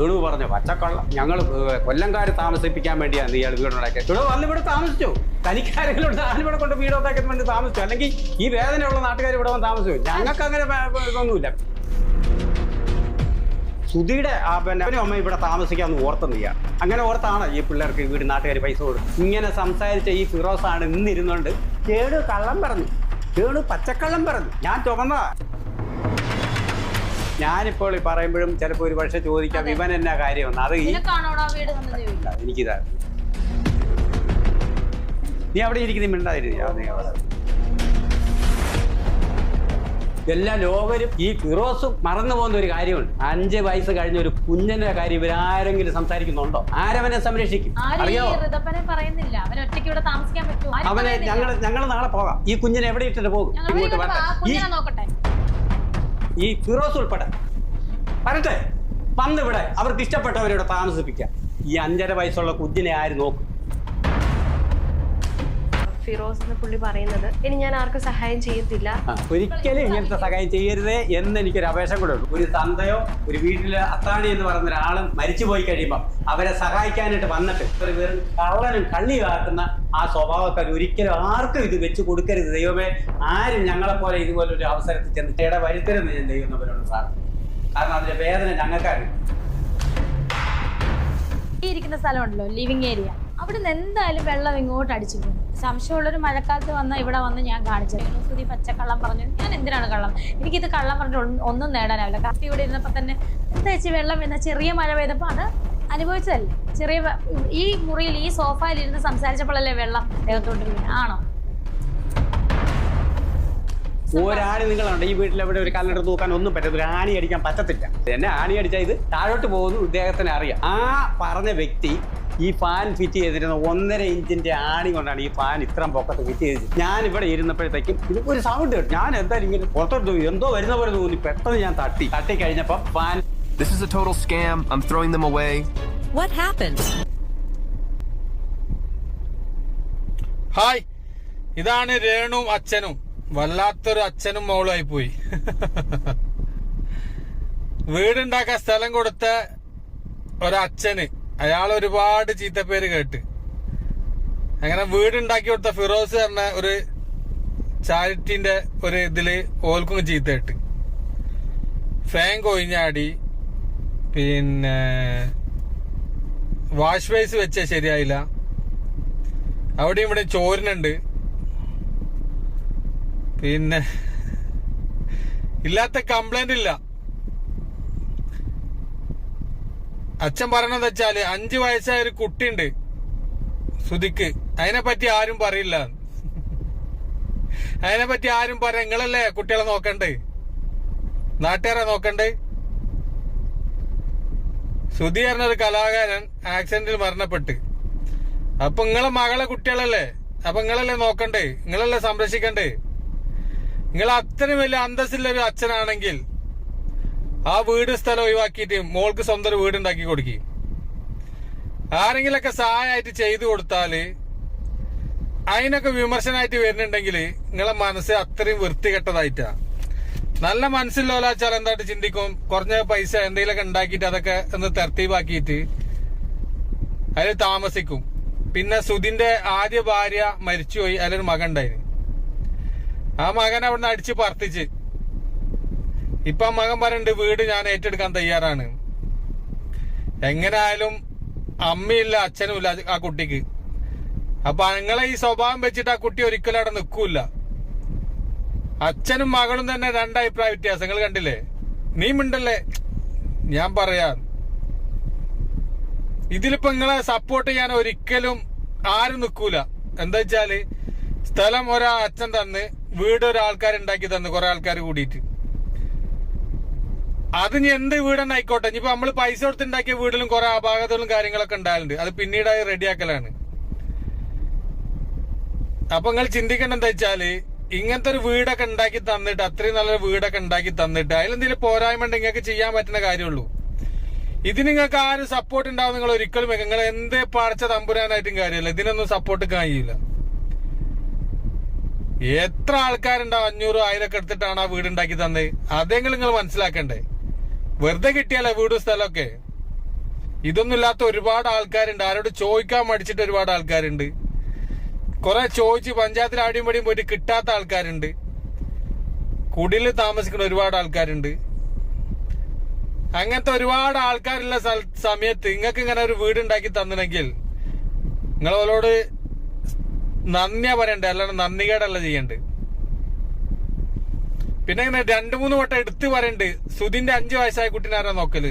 വേണു പറഞ്ഞു പച്ചക്കള്ള. ഞങ്ങൾ കൊല്ലംകാർ താമസിപ്പിക്കാൻ വേണ്ടിയാണ് ഇയാൾ വീടുണ്ടാക്കിയത് ഇവിടെ വന്ന് ഇവിടെ താമസിച്ചു. തനിക്കാരെങ്കിലും ഞാനിവിടെ കൊണ്ട് വീടുണ്ടാക്കാൻ വേണ്ടി താമസിച്ചു. അല്ലെങ്കിൽ ഈ വേദനയുള്ള നാട്ടുകാർ ഇവിടെ വന്ന് താമസിച്ചു. ഞങ്ങൾക്ക് അങ്ങനെ ഇതൊന്നുമില്ല. സുധിയുടെ ആ പിന്നെ അവനും അമ്മ ഇവിടെ താമസിക്കാന്ന് ഓർത്തെന്ന് ചെയ്യാം അങ്ങനെ ഓർത്താണ് ഈ പിള്ളേർക്ക് വീട് നാട്ടുകാർ പൈസ കൊടുക്കും ഇങ്ങനെ സംസാരിച്ച ഈ ഫിറോസാണ് ഇന്നിരുന്നുകൊണ്ട് കേട് കള്ളം പറഞ്ഞു. കേട് പച്ചക്കള്ളം പറഞ്ഞു. ഞാൻ ചുമന്നതാ. ഞാനിപ്പോൾ ഈ പറയുമ്പോഴും ചിലപ്പോൾ ഒരു പക്ഷെ ചോദിക്കാം ഇവൻ എന്നാ കാര്യമെന്ന് അത് ഈ എനിക്കിതാ നീ അവിടെ ഇരിക്കുന്ന എല്ലാ ലോകരും ഈ ഫിറോസ് മറന്നു പോകുന്ന ഒരു കാര്യമുണ്ട്. അഞ്ച് വയസ്സ് കഴിഞ്ഞ ഒരു കുഞ്ഞിന്റെ കാര്യം ഇവരാരെങ്കിലും സംസാരിക്കുന്നുണ്ടോ? ആരവനെ സംരക്ഷിക്കും? അറിയോ? അവനെ. ഞങ്ങൾ ഞങ്ങൾ നാളെ പോകാം. ഈ കുഞ്ഞിനെ എവിടെ ഇട്ടിട്ട് പോകും? ഇങ്ങോട്ട് വരട്ടെ. ഈ ഫിറോസ് ഉൾപ്പെടെ. വരട്ടെ. വന്നിവിടെ അവർക്ക് ഇഷ്ടപ്പെട്ടവരിവിടെ താമസിപ്പിക്കാം. ഈ അഞ്ചര വയസ്സുള്ള കുഞ്ഞിനെ ആര് നോക്കും? ഫിറോസ് എന്ന് പുള്ളി പറയുന്നത്. ഇനി ഞാൻ ആർക്കും സഹായം ചെയ്യത്തില്ല. ഒരിക്കലും ഇങ്ങനത്തെ സഹായം ചെയ്യരുതേ എന്ന് എനിക്കൊരു അപേക്ഷ കൂടെ ഉണ്ട് ഒരു തന്തയോ ഒരു വീട്ടിലെ അത്താണി എന്ന് പറയുന്ന ഒരാളും മരിച്ചു പോയി കഴിയുമ്പോൾ അവരെ സഹായിക്കാനായിട്ട് വന്നിട്ട് ഒരു വെറും കള്ളനും കള്ളിയാക്കുന്ന ആ സ്വഭാവക്കാർ ഒരിക്കലും ആർക്കും ഇത് വെച്ച് കൊടുക്കരുത്. ദൈവമേ ആരും ഞങ്ങളെ പോലെ ഇതുപോലെ ഒരു അവസരത്തിൽ ചെന്ന് ഇട വരുത്തരുന്ന് ഞാൻ ദൈവം അവരോട് പ്രാർത്ഥിക്കും കാരണം അതിന്റെ വേദന ഞങ്ങൾക്കറിയാം. ഈ ഇരിക്കുന്ന സ്ഥലമുണ്ടല്ലോ ലിവിങ് ഏരിയ. അവിടെ നിന്ന് എന്തായാലും വെള്ളം ഇങ്ങോട്ട് അടിച്ചു പോകും സംശയമുള്ളൊരു മഴക്കാലത്ത് വന്ന ഇവിടെ വന്ന് ഞാൻ കാണിച്ചു പച്ചക്കള്ളം പറഞ്ഞു. ഞാൻ എന്തിനാണ് കള്ളം? എനിക്കിത് കള്ളം പറഞ്ഞിട്ട് ഒന്നും- നേടാനാവില്ല. കാപ്പി ഇവിടെ ഇരുന്നപ്പോൾ തന്നെ എന്താ വെച്ച് വെള്ളം വരുന്ന ചെറിയ മഴ പെയ്തപ്പോൾ അത് അനുഭവിച്ചതല്ലേ? ചെറിയ ഈ മുറിയിൽ ഈ സോഫയിൽ ഇരുന്ന് സംസാരിച്ചപ്പോഴല്ലേ വെള്ളം ദേഹത്തോട്ടിരിക്കുന്നത് ആണോ? ഒരാണി നിങ്ങളുണ്ട്. ഈ വീട്ടിൽ എവിടെ ഒരു കല്ലെടുത്ത് നോക്കാൻ ഒന്നും പറ്റത്തില്ല. ആണി അടിക്കാൻ പറ്റത്തില്ല. എന്നെ ആണി അടിച്ചാൽ ഇത് താഴോട്ട് പോകുന്നു ഇദ്ദേഹത്തിന് അറിയാം. ആ പറഞ്ഞ വ്യക്തി ഈ ഫാൻ ഫിറ്റ് ചെയ്തിരുന്ന ഒന്നര ഇഞ്ചിന്റെ ആണി കൊണ്ടാണ് ഈ ഫാൻ ഇത്രയും പൊക്കത്ത് ഫിറ്റ് ചെയ്തത്. ഞാൻ ഇവിടെ ഇരുന്നപ്പോഴത്തേക്കും ഇത് ഒരു സൗണ്ട് കേട്ടു. ഞാൻ എന്തായാലും ഇങ്ങനെ പുറത്തോട്ട് പോയി. എന്തോ വരുന്ന പോലെ തോന്നി. പെട്ടെന്ന് ഞാൻ തട്ടി. തട്ടി കഴിഞ്ഞപ്പോൾ fan This is a total scam. I'm throwing them away. What happened? Hi ഇതാണ് രേണുവും അച്ഛനും. വല്ലാത്തൊരു അച്ഛനും മോളുമായി പോയി. വീടുണ്ടാക്കാൻ സ്ഥലം കൊടുത്ത ഒരച്ഛന്. അയാൾ ഒരുപാട് ചീത്തപ്പേര് കേട്ട്. അങ്ങനെ വീടുണ്ടാക്കി കൊടുത്ത ഫിറോസ് പറഞ്ഞ ഒരു ചാരിറ്റിന്റെ ഒരു ഇതിൽ ഓൽക്കും ചീത്ത കേട്ട് ഫാൻ കൊയിഞ്ഞാടി പിന്നെ വാഷ് ബേസ് വെച്ച ശരിയായില്ല. അവിടെ ഇവിടെ ചോരനുണ്ട് പിന്നെ ഇല്ലാത്ത കംപ്ലൈന്റ് ഇല്ല. അച്ഛൻ പറയണെന്ന് വെച്ചാൽ അഞ്ചു വയസ്സായ ഒരു കുട്ടിയുണ്ട്. സുധിക്ക് അതിനെ പറ്റി ആരും പറയില്ല. അതിനെ പറ്റി ആരും പറയാ നിങ്ങളല്ലേ കുട്ടികളെ നോക്കണ്ടേ? നാട്ടുകാരെ നോക്കണ്ടേ? സുധി പറഞ്ഞ ഒരു കലാകാരൻ ആക്സിഡന്റിൽ മരണപ്പെട്ട്. അപ്പൊ നിങ്ങളെ മകളെ കുട്ടികളല്ലേ? അപ്പൊ നിങ്ങളല്ലേ നോക്കണ്ടേ? നിങ്ങളല്ലേ സംരക്ഷിക്കണ്ടേ? നിങ്ങൾ അത്രയും വലിയ അന്തസ്സുള്ള ഒരു അച്ഛനാണെങ്കിൽ ആ വീട് സ്ഥലം ഒഴിവാക്കിയിട്ട് മോൾക്ക് സ്വന്തം ഒരു വീട് ഉണ്ടാക്കി കൊടുക്കും. ആരെങ്കിലൊക്കെ സഹായമായിട്ട് ചെയ്തു കൊടുത്താൽ അതിനൊക്കെ വിമർശനമായിട്ട് വരുന്നുണ്ടെങ്കിൽ നിങ്ങളെ മനസ്സ് അത്രയും വൃത്തികെട്ടതായിട്ടാ. നല്ല മനസ്സിലോലാച്ചാൽ എന്തായിട്ട് ചിന്തിക്കും? കുറഞ്ഞ പൈസ എന്തെങ്കിലുമൊക്കെ ഉണ്ടാക്കിയിട്ട് അതൊക്കെ ഒന്ന് തെർത്തീവാക്കിയിട്ട് അതിൽ താമസിക്കും. പിന്നെ സുധിന്റെ ആദ്യ ഭാര്യ മരിച്ചുപോയി അതിലൊരു മകൻ ഉണ്ടായിരുന്നു ആ മകൻ അവിടുന്ന് അടിച്ച് പറത്തിച്ച് ഇപ്പൊ മകൻ പറയുന്നുണ്ട് വീട് ഞാൻ ഏറ്റെടുക്കാൻ തയ്യാറാണ്. എങ്ങനായാലും അമ്മയില്ല അച്ഛനുമില്ല ആ കുട്ടിക്ക്. അപ്പൊ നിങ്ങളെ ഈ സ്വഭാവം വെച്ചിട്ട് ആ കുട്ടി ഒരിക്കലും അവിടെ നിൽക്കൂല. അച്ഛനും മകളും തന്നെ രണ്ടഭിപ്രായ വ്യത്യാസങ്ങൾ കണ്ടില്ലേ? നീ മിണ്ടല്ലേ? ഞാൻ പറയാ. ഇതിലിപ്പോ നിങ്ങളെ സപ്പോർട്ട് ചെയ്യാൻ ഒരിക്കലും ആരും നിൽക്കൂല. എന്താ വെച്ചാൽ സ്ഥലം ഒരാ അച്ഛൻ തന്ന് വീട് ഒരാൾക്കാർ ഉണ്ടാക്കി തന്ന് കുറെ ആൾക്കാർ കൂടിയിട്ട്. അത് ഇനി എന്ത് വീടെന്നെ ആയിക്കോട്ടെ. ഇനിയിപ്പോ നമ്മൾ പൈസ കൊടുത്തുണ്ടാക്കിയ വീടിലും കുറെ അപാകതകളും കാര്യങ്ങളൊക്കെ ഉണ്ടായാലുണ്ട് അത് പിന്നീട് അത് റെഡിയാക്കലാണ്. അപ്പൊ നിങ്ങൾ ചിന്തിക്കേണ്ട എന്താ വെച്ചാൽ ഇങ്ങനത്തെ ഒരു വീടൊക്കെ ഉണ്ടാക്കി തന്നിട്ട് അത്രയും നല്ലൊരു വീടൊക്കെ ഉണ്ടാക്കി തന്നിട്ട് അതിലെന്തെങ്കിലും പോരായ്മ ഉണ്ടെങ്കിൽ നിങ്ങൾക്ക് ചെയ്യാൻ പറ്റുന്ന കാര്യമുള്ളൂ. ഇതിന് നിങ്ങൾക്ക് ആരും സപ്പോർട്ട് ഉണ്ടാവും നിങ്ങൾ ഒരിക്കലും നിങ്ങൾ എന്ത് പടച്ച തമ്പുരാനായിട്ടും കാര്യമില്ല. ഇതിനൊന്നും സപ്പോർട്ട് കഴിയില്ല. എത്ര ആൾക്കാരുണ്ടാവും അഞ്ഞൂറ് ആയിരം ഒക്കെ എടുത്തിട്ടാണ് ആ വീട് ഉണ്ടാക്കി തന്നത്? അതെങ്കിലും നിങ്ങൾ മനസ്സിലാക്കണ്ടേ? വെറുതെ കിട്ടിയാലോ വീട് സ്ഥലമൊക്കെ? ഇതൊന്നും ഇല്ലാത്ത ഒരുപാട് ആൾക്കാരുണ്ട്. ആരോട് ചോദിക്കാൻ മടിച്ചിട്ട് ഒരുപാട് ആൾക്കാരുണ്ട്. കുറെ ചോദിച്ച് പഞ്ചായത്തിൽ ആടിയും പടിയും പോയിട്ട് കിട്ടാത്ത ആൾക്കാരുണ്ട്. കുടിയിൽ താമസിക്കുന്ന ഒരുപാട് ആൾക്കാരുണ്ട്. അങ്ങനത്തെ ഒരുപാട് ആൾക്കാരുള്ള സമയത്ത് നിങ്ങൾക്ക് ഇങ്ങനെ ഒരു വീട് ഉണ്ടാക്കി തന്നെങ്കിൽ നിങ്ങളോട് നന്ദിയാ പറയണ്ടേ? അല്ലാണ്ട് നന്ദികേടല്ല ചെയ്യണ്ട്? പിന്നെ ഇങ്ങനെ രണ്ടു മൂന്ന് വട്ടം എടുത്തു പറയണ്ട് സുധിന്റെ അഞ്ചു വയസ്സായ കുട്ടീനെ ആരാ നോക്കൽ?